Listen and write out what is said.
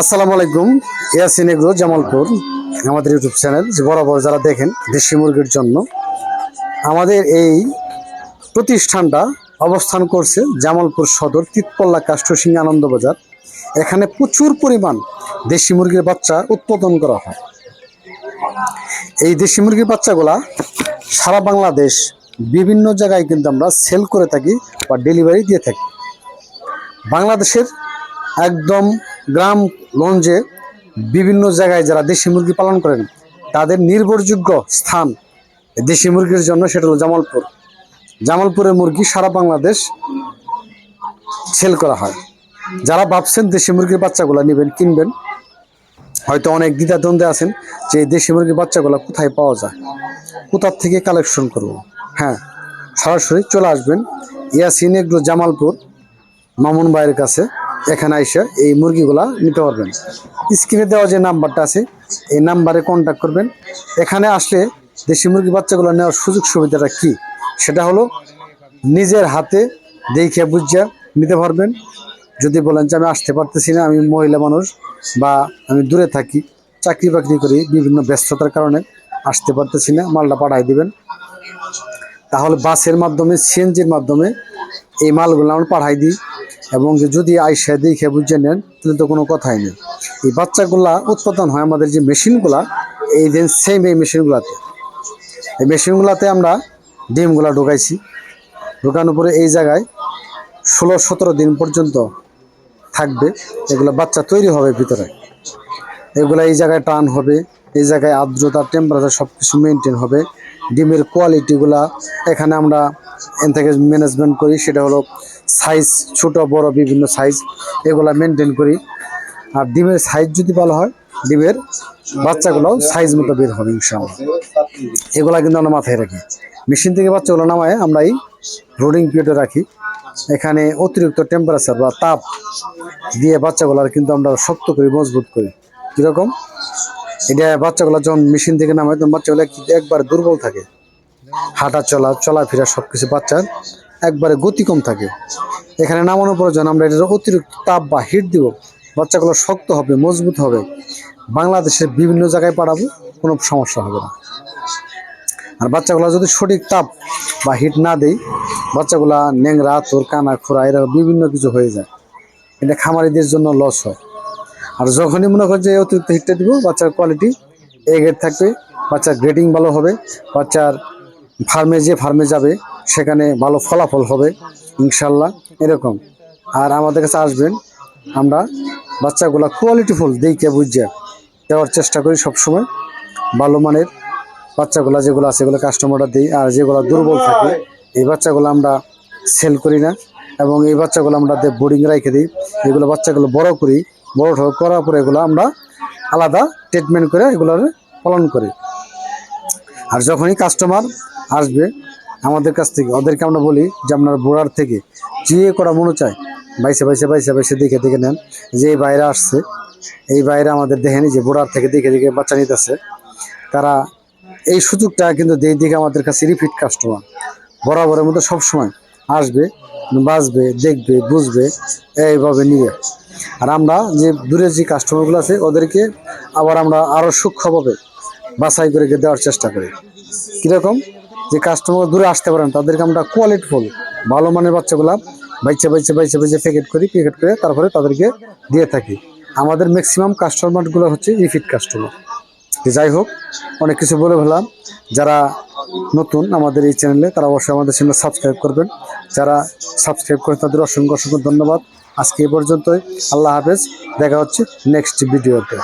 আসসালামু আলাইকুম, ইয়াসিন এগ্রো, জামালপুর, আমাদের ইউটিউব চ্যানেল। যে বরাবর যারা দেখেন, দেশি মুরগির জন্য, আমাদের এই প্রতিষ্ঠানটা অবস্থান করছে জামালপুর সদর, তিতপল্লা কাষ্টসিং আনন্দবাজার এখানে প্রচুর পরিমাণ দেশি মুরগির বাচ্চা উৎপাদন করা হয়। এই দেশি মুরগির বাচ্চাগুলা সারা বাংলাদেশ বিভিন্ন জায়গায় কিন্তু আমরা সেল করে থাকি বা ডেলিভারি দিয়ে থাকি। বাংলাদেশের একদম গ্রাম গঞ্জে বিভিন্ন জায়গায় যারা দেশি মুরগি পালন করেন, তাদের নির্ভরযোগ্য স্থান দেশি মুরগির জন্য সেটা হলো জামালপুর। জামালপুরের মুরগি সারা বাংলাদেশ সেল করা হয়। যারা ভাবছেন দেশি মুরগির বাচ্চাগুলো নেবেন, কিনবেন, হয়তো অনেক দ্বিধাদ্বন্দ্বে আছেন যে দেশি মুরগির বাচ্চাগুলো কোথায় পাওয়া যায় কোথার থেকে কালেকশন করব। হ্যাঁ সরাসরি চলে আসবেন ইয়াসিন এগ্রো জামালপুর, মামুন ভাইয়ের কাছে। এখানে এসে এই মুরগিগুলা নিতে পারবেন। স্ক্রিনে দেওয়া যে নাম্বারটা আছে, এই নাম্বারে কন্ট্যাক্ট করবেন। এখানে আসলে দেশি মুরগি বাচ্চাগুলো নেওয়ার সুযোগ সুবিধাটা কি? সেটা হলো নিজের হাতে দেখে বুঝে নিতে পারবেন। যদি বলেন যে আমি আসতে পারতেছি না, আমি মহিলা মানুষ বা আমি দূরে থাকি, চাকরি বাকরি করি, বিভিন্ন ব্যস্ততার কারণে আসতে পারতেছি না, মালটা পাঠাই দিবেন। তাহলে বাসের মাধ্যমে, সিএনজির মাধ্যমে এই মালগুলো আমরা পাঠাই দিই। এবং যে যদি আইসা দেখে বুঝে নেন, তাহলে তো কোনো কথাই নেই। এই বাচ্চাগুলা উৎপাদন হয় আমাদের যে মেশিনগুলা, এই দিন সেম এই মেশিনগুলাতে। এই মেশিনগুলাতে আমরা ডিমগুলা ঢুকাইছি। ঢুকানোর পরে এই জায়গায় ষোলো সতেরো দিন পর্যন্ত থাকবে। এগুলো বাচ্চা তৈরি হবে ভিতরে। এগুলো এই জায়গায় টান হবে, এই জায়গায় আর্দ্রতা টেম্পারেচার সব কিছু মেনটেন হবে। ডিমের কোয়ালিটিগুলা এখানে আমরা এন থেকে ম্যানেজমেন্ট করি, সেটা হলো সাইজ, ছোট, বড়, বিভিন্ন সাইজ, এগুলা মেনটেন করি। আর ডিমের সাইজ যদি ভালো হয়, ডিমের বাচ্চাগুলোও সাইজ মতো বের হবে ইনশাআল্লাহ। এগুলো কিন্তু আমরা মাথায় রাখি। মেশিন থেকে বাচ্চাগুলো নামায়, আমরা এই রোডিং পিরিয়ডে রাখি। এখানে অতিরিক্ত টেম্পারেচার বা তাপ দিয়ে বাচ্চাগুলার কিন্তু আমরা শক্ত করি, মজবুত করি। কীরকম? এটা বাচ্চাগুলো যখন মেশিন থেকে নামায়, তখন বাচ্চাগুলো একবার দুর্বল থাকে। হাঁটা চলা, চলাফেরা সব কিছু বাচ্চার একবারে গতি কম থাকে। এখানে নামানোর প্রয়োজন আমরা এটার অতিরিক্ত তাপ বা হিট দিব, বাচ্চাগুলো শক্ত হবে, মজবুত হবে। বাংলাদেশের বিভিন্ন জায়গায় পাঠাবো কোনো সমস্যা হবে না। আর বাচ্চাগুলো যদি সঠিক তাপ বা হিট না দেই বাচ্চাগুলা ন্যাংরা তোর কানা খোরা, এরা বিভিন্ন কিছু হয়ে যায়। এটা খামারিদের জন্য লস হয়। আর যখনই মনে করেন যে অতিরিক্ত হিটটা দিব, বাচ্চার কোয়ালিটি এ গ্রেড থাকবে, বাচ্চার গ্রেডিং ভালো হবে, বাচ্চার ফার্মে যে ফার্মে যাবে সেখানে ভালো ফলাফল হবে, ইনশাল্লাহ, এরকম। আর আমাদের কাছে আসবেন, আমরা বাচ্চাগুলা কোয়ালিটিফুল দেখে বুঝে দেওয়ার চেষ্টা করি সবসময়। ভালো মানের বাচ্চাগুলা যেগুলো আছে, এগুলো কাস্টমাররা দিই, আর যেগুলো দুর্বল থাকে, এই বাচ্চাগুলো আমরা সেল করি না। এবং এই বাচ্চাগুলো আমরা বোর্ডিং রেখে দিই, এগুলো বাচ্চাগুলো বড় করি, বড় করার পরে এগুলো আমরা আলাদা ট্রিটমেন্ট করে এগুলোর পালন করি। আর যখনই কাস্টমার আসবে আমাদের কাছ থেকে, ওদেরকে আমরা বলি যে আপনার বোড়ার থেকে যে করা মনে চায়, বাইসে বাইসে বাইসে বাইসে দেখে দেখে নেন যে এই বাইরে আসছে। এই বাইরে আমাদের দেখেনি যে বোড়ার থেকে দেখে দেখে বাচ্চা নিতেছে। তারা এই সুযোগটা কিন্তু দিয়ে দিকে আমাদের কাছে রিপিট কাস্টমার বরাবরের মধ্যে সবসময় আসবে, বাঁচবে, দেখবে, বুঝবে, এইভাবে নিবে। আর আমরা যে দূরের যে কাস্টমারগুলো আছে, ওদেরকে আবার আমরা আরও সূক্ষ্মভাবে বাছাই করে দেওয়ার চেষ্টা করি। কীরকম? যে কাস্টমার দূরে আসতে পারেন, তাদেরকে আমরা কোয়ালিটিফুল ভালো মানের বাচ্চাগুলা বাইচে বাইচে বাইচে বাইচে প্যাকেট করি প্যাকেট করে তারপরে তাদেরকে দিয়ে থাকি। আমাদের ম্যাক্সিমাম কাস্টমারগুলো হচ্ছে রিপিট কাস্টমার যাই হোক, অনেক কিছু বলে ফেলাম যারা নতুন আমাদের এই চ্যানেলে তারা অবশ্যই আমাদের চ্যানেল সাবস্ক্রাইব করবেন। যারা সাবস্ক্রাইব করে তাদের অসংখ্য অসংখ্য ধন্যবাদ। আজকে এ পর্যন্তই। আল্লাহ হাফেজ। দেখা হচ্ছে নেক্সট ভিডিওতে